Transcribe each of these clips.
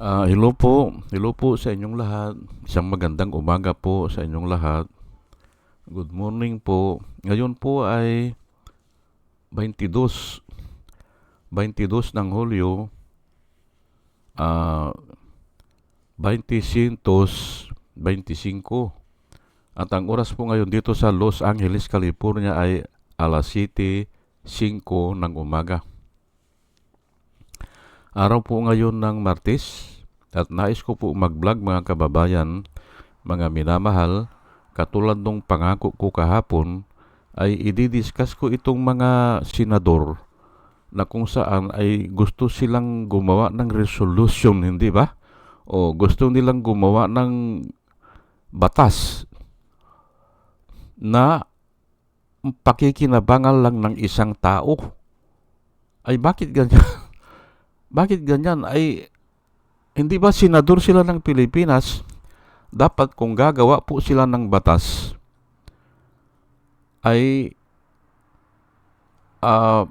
Ah, hello po. Hello po sa inyong lahat. Isang magandang umaga po sa inyong lahat. Good morning po. Ngayon po ay 22 22 ng Hulyo ah 2025 at ang oras po ngayon dito sa Los Angeles, California ay alas 7.05 ng umaga. Araw po ngayon ng Martes at nais ko po mag-vlog mga kababayan, mga minamahal, katulad nung pangako ko kahapon ay ididiscuss ko itong mga senador na kung saan ay gusto silang gumawa ng resolution, hindi ba? O gusto nilang gumawa ng batas na pakikinabangan lang ng isang tao. Ay bakit ganyan? bakit ganyan? Ay hindi ba senador sila ng Pilipinas? Dapat kung gagawa po sila ng batas ay uh,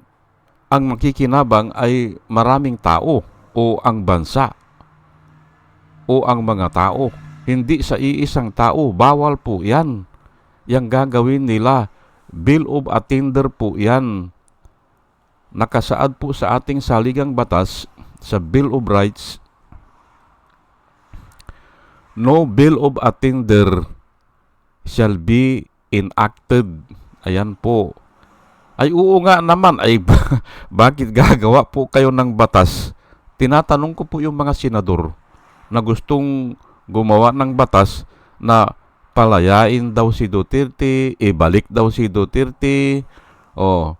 ang makikinabang ay maraming tao o ang bansa o ang mga tao. Hindi sa iisang tao. Bawal po yan. Yang gagawin nila. Bill of Attender po yan. Nakasaad po sa ating saligang batas sa Bill of Rights. No Bill of Attender shall be enacted. Ayan po. Ay oo nga naman. Ay bakit gagawa po kayo ng batas? Tinatanong ko po yung mga senador na gustong gumawa ng batas na palayain daw si Duterte, ibalik daw si Duterte, o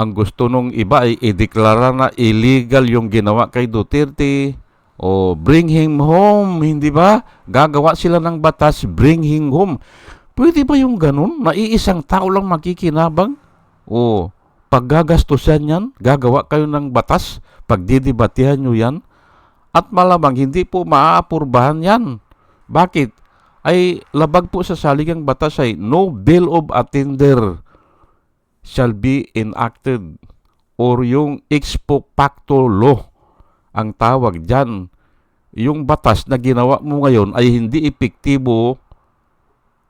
ang gusto nung iba ay ideklara na illegal yung ginawa kay Duterte, o bring him home, hindi ba? Gagawa sila ng batas, bring him home. Pwede ba yung ganun? Na iisang tao lang makikinabang? O paggagastusan yan? Gagawa kayo ng batas? Pagdidibatehan nyo yan? At malamang hindi po maaapurbahan yan. Bakit? Ay labag po sa saligang batas ay no bill of attender shall be enacted or yung expo pacto law ang tawag dyan. Yung batas na ginawa mo ngayon ay hindi epektibo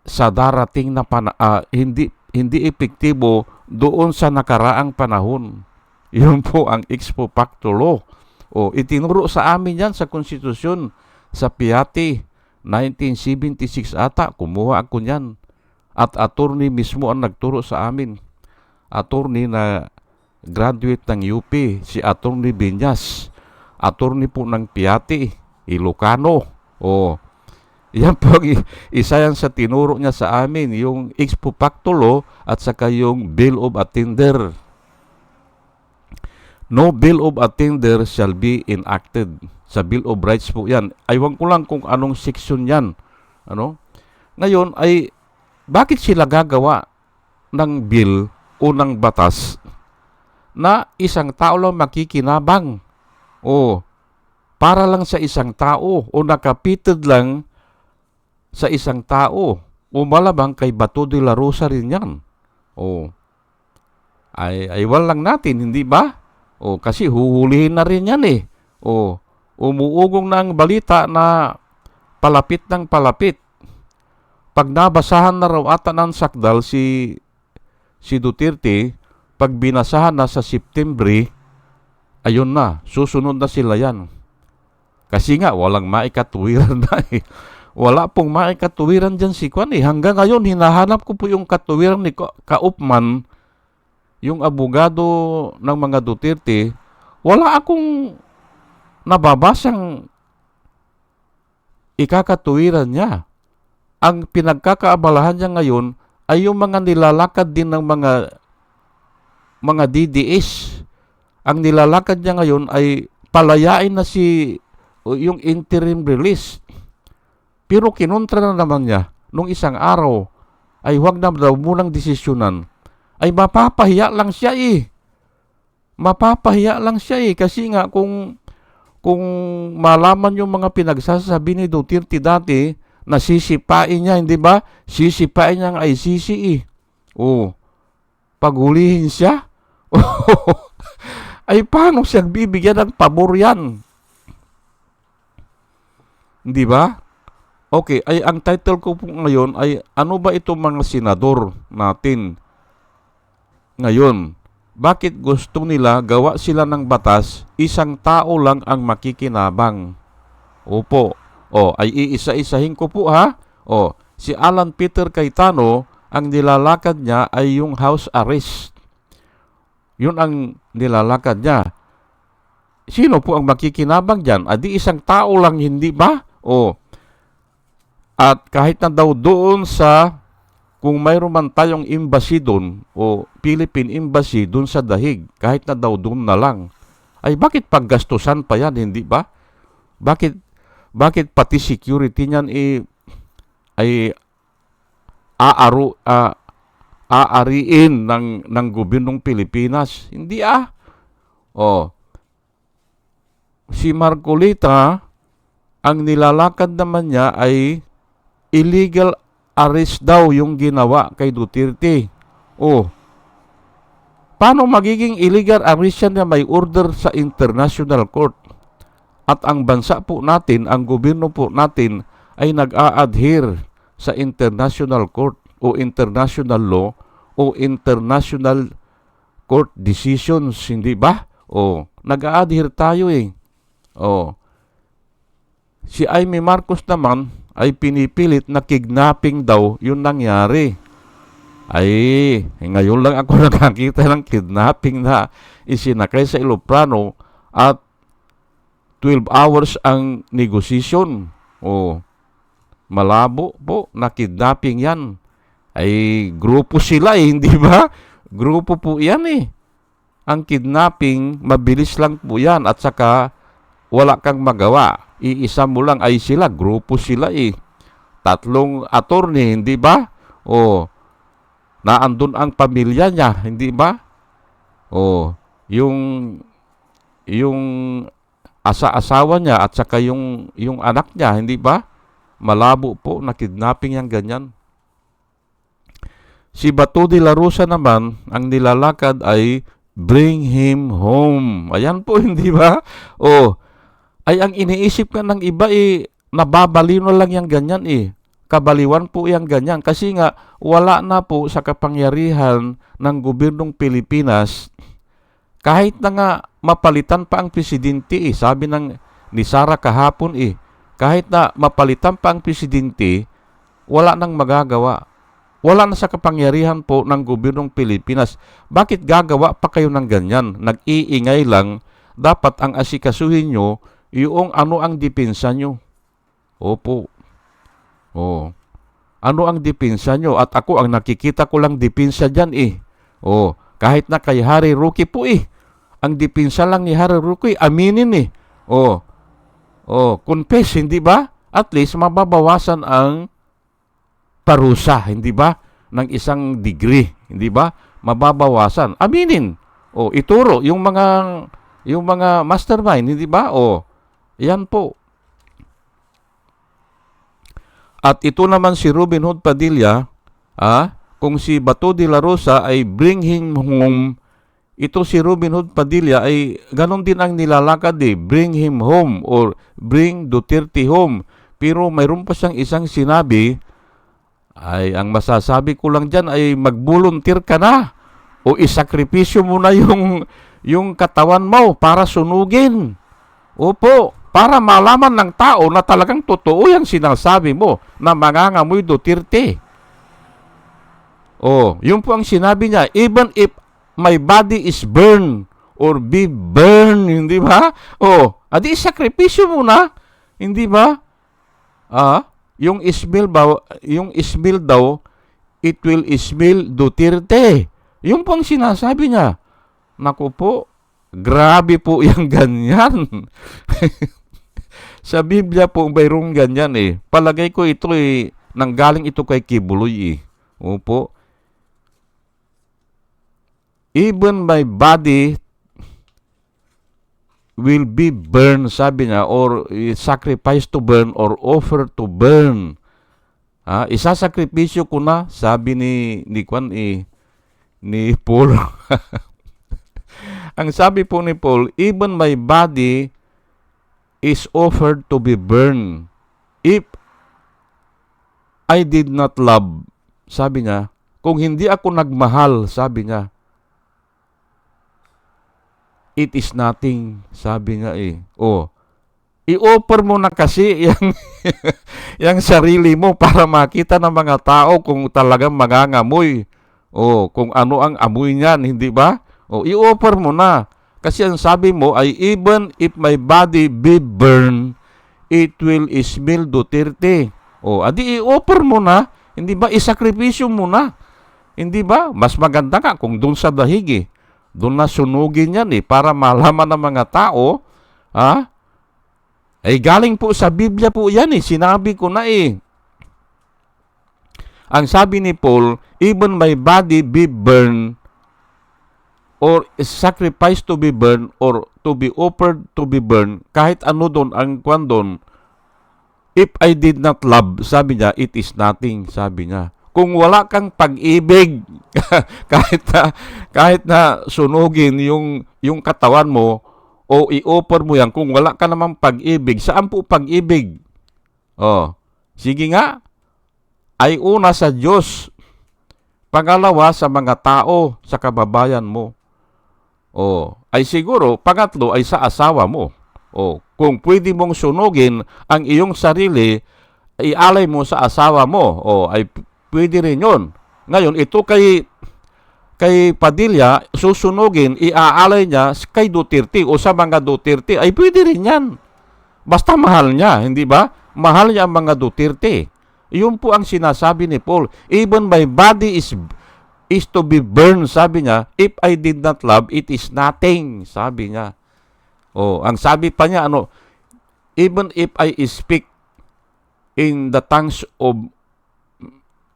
sa darating na pana, uh, hindi hindi epektibo doon sa nakaraang panahon. Yun po ang expo pacto law. O itinuro sa amin yan sa konstitusyon sa Piati 1976 ata. Kumuha ako niyan. At attorney mismo ang nagturo sa amin. Attorney na graduate ng UP, si Attorney Binyas. Attorney po ng Piati, Ilocano. O yan po isa yan sa tinuro niya sa amin, yung expo pacto law at saka yung bill of attender. No bill of attender shall be enacted. Sa Bill of Rights po yan. Aywan ko lang kung anong section yan. Ano? Ngayon ay bakit sila gagawa ng bill o ng batas na isang tao lang makikinabang o para lang sa isang tao o nakapited lang sa isang tao o malamang kay Bato de la Rosa rin yan. O ay, ay lang natin, hindi ba? O kasi huhulihin na rin yan eh. O umuugong ng balita na palapit ng palapit. Pag nabasahan na raw ata ng sakdal si si Duterte, pag binasahan na sa September, ayun na, susunod na sila yan. Kasi nga, walang maikatuwiran na eh. Wala pong maikatuwiran dyan si Kwan eh. Hanggang ngayon, hinahanap ko po yung katuwiran ni Kaupman yung abogado ng mga Duterte, wala akong nababasang ikakatuwiran niya. Ang pinagkakaabalahan niya ngayon ay yung mga nilalakad din ng mga mga DDS. Ang nilalakad niya ngayon ay palayain na si yung interim release. Pero kinontra na naman niya nung isang araw ay huwag na daw munang desisyonan ay mapapahiya lang siya eh. Mapapahiya lang siya eh kasi nga kung kung malaman yung mga pinagsasabi ni Duterte dati na sisipain niya, hindi ba? Sisipain niya ang ICC eh. Oh, paghulihin siya? ay paano siya bibigyan ng pabor yan? Hindi ba? Okay, ay ang title ko po ngayon ay ano ba ito mga senador natin ngayon? Bakit gusto nila gawa sila ng batas, isang tao lang ang makikinabang? Opo. O, ay iisa-isahin ko po ha. O, si Alan Peter Cayetano, ang nilalakad niya ay yung house arrest. Yun ang nilalakad niya. Sino po ang makikinabang dyan? Adi isang tao lang, hindi ba? O, at kahit na daw doon sa, kung mayroon man tayong embassy doon, o Philippine Embassy doon sa dahig, kahit na daw doon na lang, ay bakit paggastusan pa yan, hindi ba? Bakit, bakit pati security niyan eh, ay aaru, a, aariin ng, ng gobyernong Pilipinas? Hindi ah. Oh, si Marcolita, ang nilalakad naman niya ay illegal arrest daw yung ginawa kay Duterte. Oh, paano magiging illegal arrest yan na may order sa international court? At ang bansa po natin, ang gobyerno po natin ay nag-a-adhere sa international court o international law o international court decisions, hindi ba? O, nag-a-adhere tayo eh. O, si Amy Marcos naman ay pinipilit na kidnapping daw yung nangyari. Ay, ngayon lang ako nakakita ng kidnapping na isinakay sa Iloprano at 12 hours ang negosasyon. O, malabo po na kidnapping yan. Ay, grupo sila eh, hindi ba? Grupo po yan eh. Ang kidnapping, mabilis lang po yan at saka wala kang magawa. Iisa mo lang ay sila, grupo sila eh. Tatlong attorney, hindi ba? O, naandun ang pamilya niya, hindi ba? O, yung yung asa-asawa niya at saka yung yung anak niya, hindi ba? Malabo po na kidnapping yang ganyan. Si Bato de la Rosa naman, ang nilalakad ay bring him home. Ayan po, hindi ba? O, ay ang iniisip ka ng iba eh, nababalino lang yung ganyan eh. Kabaliwan po yung ganyan. Kasi nga, wala na po sa kapangyarihan ng gobyernong Pilipinas kahit na nga mapalitan pa ang presidente eh. Sabi ng ni Sara kahapon eh, kahit na mapalitan pa ang presidente, wala nang magagawa. Wala na sa kapangyarihan po ng gobyernong Pilipinas. Bakit gagawa pa kayo ng ganyan? Nag-iingay lang. Dapat ang asikasuhin nyo yung ano ang depensa nyo. Opo. Oh. Ano ang depensa nyo? At ako ang nakikita ko lang depensa dyan eh. Oh. Kahit na kay Harry Rookie po eh. Ang depensa lang ni Harry Rookie, aminin eh. Oh. Oh, confess, hindi ba? At least mababawasan ang parusa, hindi ba? Ng isang degree, hindi ba? Mababawasan. Aminin. O ituro yung mga yung mga mastermind, hindi ba? O yan po. At ito naman si Robin Hood Padilla, ah, kung si Bato de la Rosa ay bring him home, ito si Robin Hood Padilla ay ganon din ang nilalakad eh, bring him home or bring Duterte home. Pero mayroon pa siyang isang sinabi, ay ang masasabi ko lang dyan ay magbuluntir ka na o isakripisyo mo na yung, yung katawan mo para sunugin. Opo, para malaman ng tao na talagang totoo yung sinasabi mo na mangangamoy Duterte. Oh, yun po ang sinabi niya. Even if my body is burned or be burned, hindi ba? Oh, adi sakripisyo mo na, hindi ba? Ah, yung smell ba, yung smell daw, it will smell Duterte. Yung pong sinasabi niya. Naku po, grabe po yung ganyan. Sa Biblia po mayroong ganyan eh. Palagay ko ito eh, nanggaling ito kay Kibuloy eh. Opo. Even my body will be burned, sabi niya, or sacrifice to burn or offer to burn. Ah, isasakripisyo ko na, sabi ni ni Kwan eh, ni Paul. Ang sabi po ni Paul, even my body is offered to be burned. if I did not love, sabi niya, kung hindi ako nagmahal, sabi niya, it is nothing, sabi niya eh. Oh, i-offer mo na kasi yung, yung sarili mo para makita ng mga tao kung talagang mangangamoy. Oh, kung ano ang amoy niyan, hindi ba? Oh, i-offer mo na. Kasi ang sabi mo ay even if my body be burned, it will smell Duterte. O, adi i-offer mo na, hindi ba? Isakripisyo mo na. Hindi ba? Mas maganda ka kung doon sa dahig eh. Doon na sunugin yan eh, para malaman ng mga tao, ha? Ay galing po sa Biblia po yan eh, sinabi ko na eh. Ang sabi ni Paul, even my body be burned, or sacrifice to be burned, or to be offered to be burned, kahit ano doon, ang kwan doon, If I did not love, sabi niya, it is nothing, sabi niya. Kung wala kang pag-ibig, kahit na, kahit na sunugin yung, yung katawan mo, o i-offer mo yan, kung wala ka namang pag-ibig, saan po pag-ibig? Oh, sige nga, ay una sa Diyos. Pangalawa sa mga tao, sa kababayan mo. Oh, ay siguro, pangatlo ay sa asawa mo. O, kung pwede mong sunugin ang iyong sarili, ialay mo sa asawa mo. O, ay p- pwede rin yun. Ngayon, ito kay kay Padilla, susunugin, iaalay niya kay Duterte o sa mga Duterte, ay pwede rin yan. Basta mahal niya, hindi ba? Mahal niya ang mga Duterte. Yun po ang sinasabi ni Paul. Even my body is is to be burned, sabi niya. If I did not love, it is nothing, sabi niya. Oh, ang sabi pa niya ano, even if I speak in the tongues of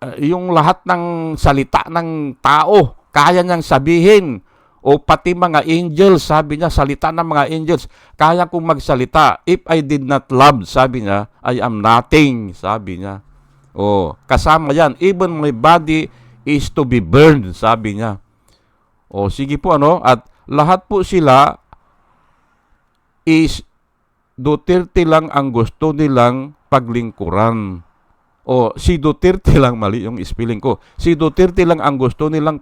uh, yung lahat ng salita ng tao, kaya niyang sabihin o pati mga angels, sabi niya, salita ng mga angels, kaya kong magsalita. If I did not love, sabi niya, I am nothing, sabi niya. Oh, kasama yan. Even my body is to be burned, sabi niya. O, sige po ano, at lahat po sila is Duterte lang ang gusto nilang paglingkuran. O si Duterte lang, mali yung spelling ko. Si Duterte lang ang gusto nilang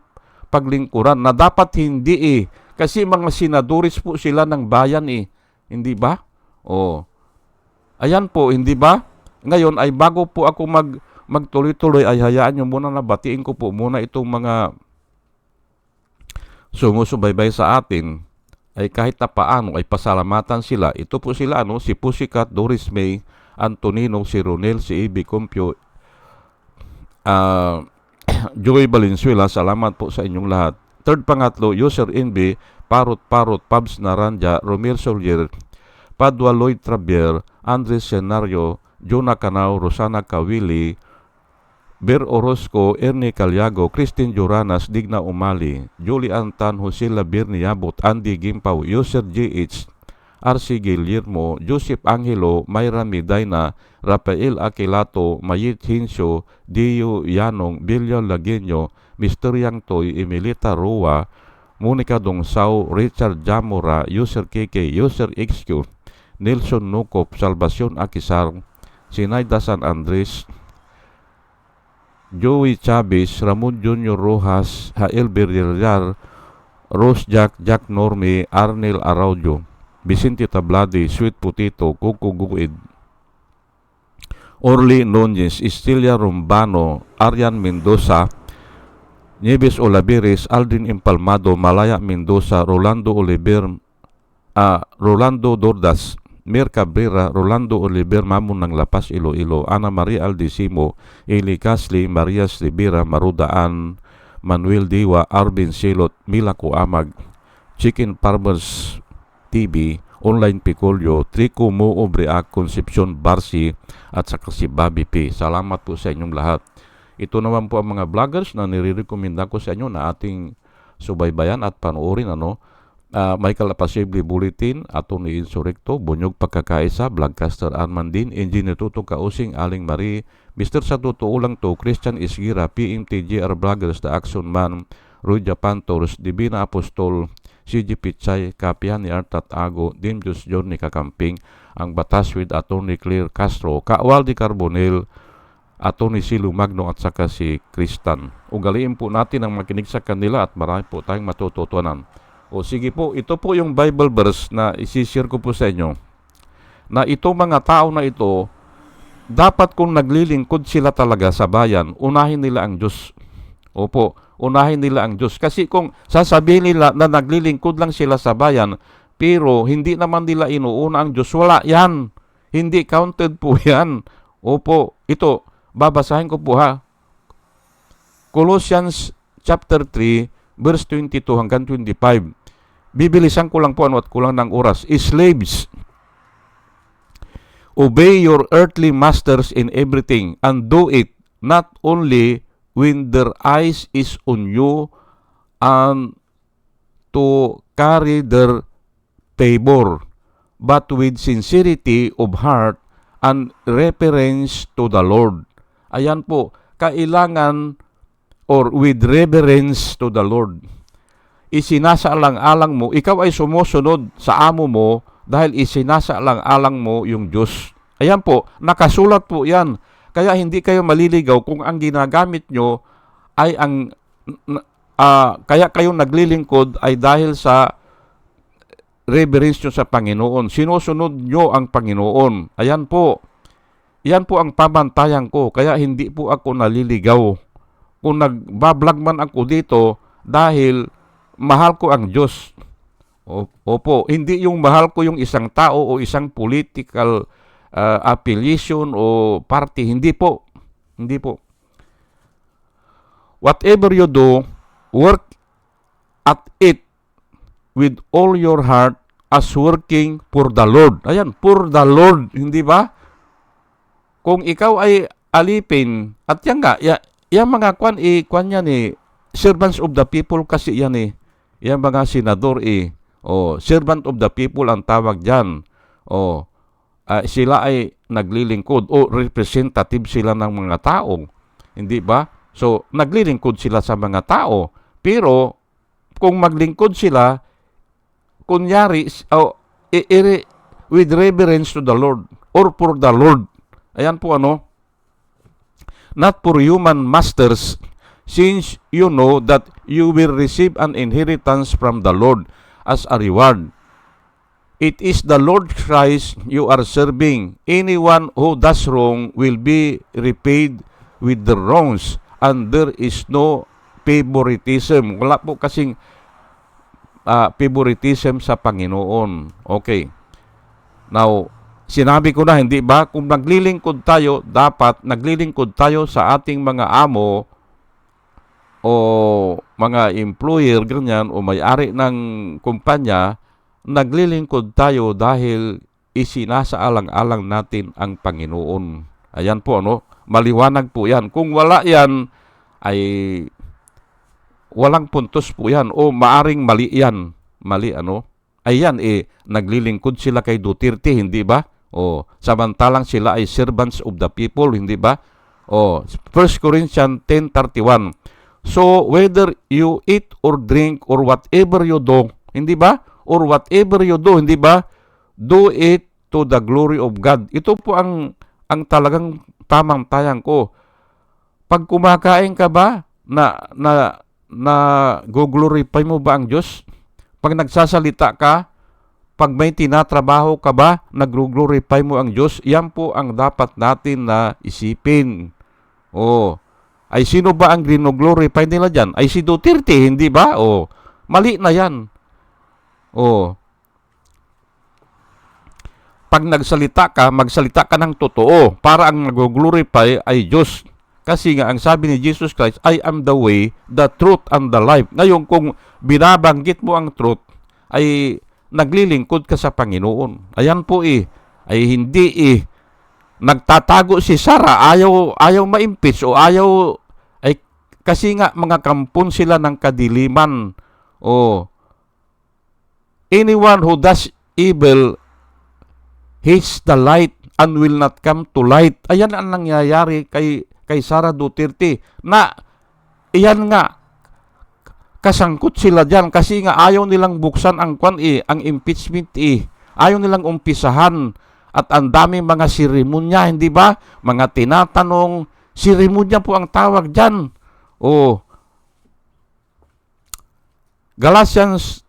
paglingkuran na dapat hindi eh. Kasi mga sinaduris po sila ng bayan eh. Hindi ba? O. Ayan po, hindi ba? Ngayon ay bago po ako mag magtuloy-tuloy ay hayaan nyo muna na batiin ko po muna itong mga sumusubaybay sa atin ay kahit na paano ay pasalamatan sila. Ito po sila, ano, si Pussycat, Doris May, Antonino, si Ronel, si Ibi Compio, uh, Joey Valenzuela, salamat po sa inyong lahat. Third pangatlo, User NB, Parot Parot, Pabs Naranja, Romel Solier, Padua Lloyd Trabier, Andres Senario, Jonah Canao, Rosana Kawili, Ber Orozco, Ernie Calyago, Christine Joranas, Digna Umali, Julie Antan, Jose Labir Niabot, Andy Gimpaw, User GH, RC Guillermo, Joseph Angelo, Mayra Medina, Rafael Aquilato, Mayit Hinsyo, Dio Yanong, Bilyo Lagenyo, Mr. Yang Toy, Emilita Roa, Monica Dongsao, Richard Jamora, User KK, User XQ, Nelson Nukop, Salvacion Akisar, Sinayda San Andres, Joey Chavez, Ramon Junior Rojas, Hael Villar, Rose Jack, Jack Norme, Arnel Araujo, Vicente Tablade, Sweet Potato, Coco Guid, Orly Nunez, Estilia Rombano, Arian Mendoza, Nieves Olaveres, Aldrin Impalmado, Malaya Mendoza, Rolando Oliver, uh, Rolando Dordas, Mir Cabrera, Rolando Oliver, Mamon ng Lapas, Iloilo, Ana Maria Aldisimo, Eli Casli, Maria Rivera, Marudaan, Manuel Diwa, Arvin Silot, Mila Kuamag, Chicken Farmers TV, Online Picolio, Trico Mo Obreak, Concepcion Barsi, at saka si Bobby P. Salamat po sa inyong lahat. Ito naman po ang mga vloggers na nire-recommenda ko sa inyo na ating subaybayan at panoorin ano uh, Michael Apasible Bulletin, ni Insurrecto, Bunyog Pagkakaisa, Vlogcaster Armandin, Engineer Tuto Kausing, Aling Marie, Mr. Sa Totoo Lang To, Christian Isgira, PMTGR Vloggers, The Action Man, Roy Japan Tours, Divina Apostol, CG Pichay, Kapihan ni Artat Ago, Dim Diyos John ni Kakamping, ang batas with Attorney Claire Castro, Kaawal di Carbonel, Attorney Silu Magno at saka si Kristan. Ugaliin po natin ang makinig sa kanila at marami po tayong matututunan. O sige po, ito po yung Bible verse na isishare ko po sa inyo. Na ito mga tao na ito, dapat kung naglilingkod sila talaga sa bayan, unahin nila ang Diyos. Opo, unahin nila ang Diyos. Kasi kung sasabihin nila na naglilingkod lang sila sa bayan, pero hindi naman nila inuuna ang Diyos, wala yan. Hindi counted po yan. Opo, ito, babasahin ko po ha. Colossians chapter 3, verse 22 hanggang 25. Bibilisan ko lang po ano at kulang ng oras. Slaves, obey your earthly masters in everything and do it not only when their eyes is on you and to carry their favor, but with sincerity of heart and reverence to the Lord. Ayan po, kailangan or with reverence to the Lord. Isinasaalang-alang mo, ikaw ay sumusunod sa amo mo dahil isinasaalang-alang mo yung Diyos. Ayan po, nakasulat po yan. Kaya hindi kayo maliligaw kung ang ginagamit nyo ay ang ah, kaya kayo naglilingkod ay dahil sa reverence nyo sa Panginoon. Sinusunod nyo ang Panginoon. Ayan po. Yan po ang pamantayan ko. Kaya hindi po ako naliligaw. Kung nagbablog man ako dito dahil mahal ko ang Diyos. Opo, hindi yung mahal ko yung isang tao o isang political uh, affiliation o party. Hindi po. Hindi po. Whatever you do, work at it with all your heart as working for the Lord. Ayan, for the Lord, hindi ba? Kung ikaw ay alipin, at yan nga, ya, yan mga kwan, eh, kwan yan eh, servants of the people kasi yan eh. Yan mga senador eh. O, servant of the people ang tawag dyan. O, ah, sila ay naglilingkod o representative sila ng mga tao. Hindi ba? So, naglilingkod sila sa mga tao. Pero, kung maglingkod sila, kunyari, oh, i- i- with reverence to the Lord or for the Lord. Ayan po ano. Not for human masters, since you know that you will receive an inheritance from the Lord as a reward. It is the Lord Christ you are serving. Anyone who does wrong will be repaid with the wrongs and there is no favoritism. Wala po kasing ah, favoritism sa Panginoon. Okay. Now, sinabi ko na, hindi ba? Kung naglilingkod tayo, dapat naglilingkod tayo sa ating mga amo o mga employer, ganyan, o may-ari ng kumpanya, naglilingkod tayo dahil isinasaalang-alang natin ang Panginoon. Ayan po, ano? Maliwanag po yan. Kung wala yan, ay walang puntos po yan o maaring mali yan. Mali ano? Ayan eh, naglilingkod sila kay Duterte, hindi ba? O, samantalang sila ay servants of the people, hindi ba? O, 1 Corinthians 10.31 So, whether you eat or drink or whatever you do, hindi ba? Or whatever you do, hindi ba? Do it to the glory of God. Ito po ang ang talagang tamang tayang ko. Pag kumakain ka ba, na, na, na go-glorify mo ba ang Diyos? Pag nagsasalita ka, pag may tinatrabaho ka ba, nag-glorify mo ang Diyos? Yan po ang dapat natin na isipin. Oh, ay sino ba ang glorify nila dyan? Ay si Duterte, hindi ba? Oh, mali na yan. Oh, pag nagsalita ka, magsalita ka ng totoo para ang nag-glorify ay Diyos. Kasi nga, ang sabi ni Jesus Christ, I am the way, the truth, and the life. Ngayon, kung binabanggit mo ang truth, ay naglilingkod ka sa Panginoon. Ayan po eh, ay hindi eh, nagtatago si Sarah, ayaw, ayaw maimpis o ayaw, ay kasi nga mga kampon sila ng kadiliman. O, anyone who does evil hates the light and will not come to light. Ayan ang nangyayari kay kay Sara Duterte na iyan nga kasangkot sila diyan kasi nga ayaw nilang buksan ang kwan eh, ang impeachment eh. Ayaw nilang umpisahan at ang daming mga seremonya, hindi ba? Mga tinatanong, seremonya po ang tawag diyan. Oh. Galatians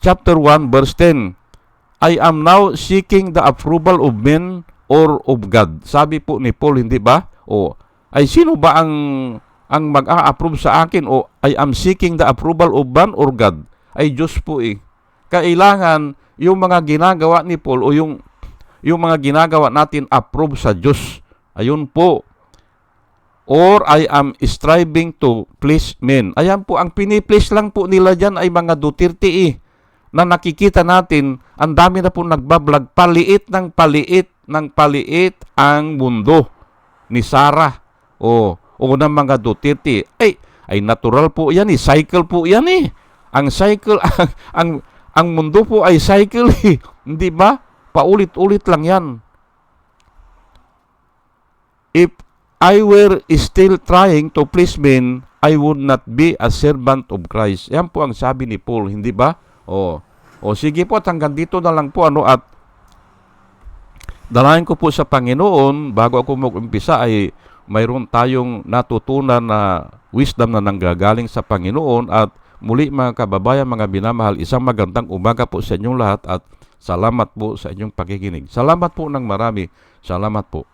chapter 1 verse 10. I am now seeking the approval of men or of God. Sabi po ni Paul, hindi ba? O ay sino ba ang ang mag-a-approve sa akin o I am seeking the approval of man or God? Ay Diyos po eh. Kailangan yung mga ginagawa ni Paul o yung yung mga ginagawa natin approve sa Diyos. Ayun po. Or I am striving to please men. Ayan po, ang piniplease lang po nila dyan ay mga Duterte eh na nakikita natin, ang dami na po nagbablog, paliit ng paliit ng paliit ang mundo ni Sarah o o ng mga Duterte. Ay, ay natural po yan eh. Cycle po yan eh. Ang cycle, ang, ang, ang mundo po ay cycle eh. Hindi ba? Paulit-ulit lang yan. If I were still trying to please men, I would not be a servant of Christ. Yan po ang sabi ni Paul, hindi ba? O, o sige po, hanggang dito na lang po ano at dalayan ko po sa Panginoon bago ako mag-umpisa ay mayroon tayong natutunan na wisdom na nanggagaling sa Panginoon at muli mga kababayan, mga binamahal, isang magandang umaga po sa inyong lahat at salamat po sa inyong pakikinig. Salamat po ng marami. Salamat po.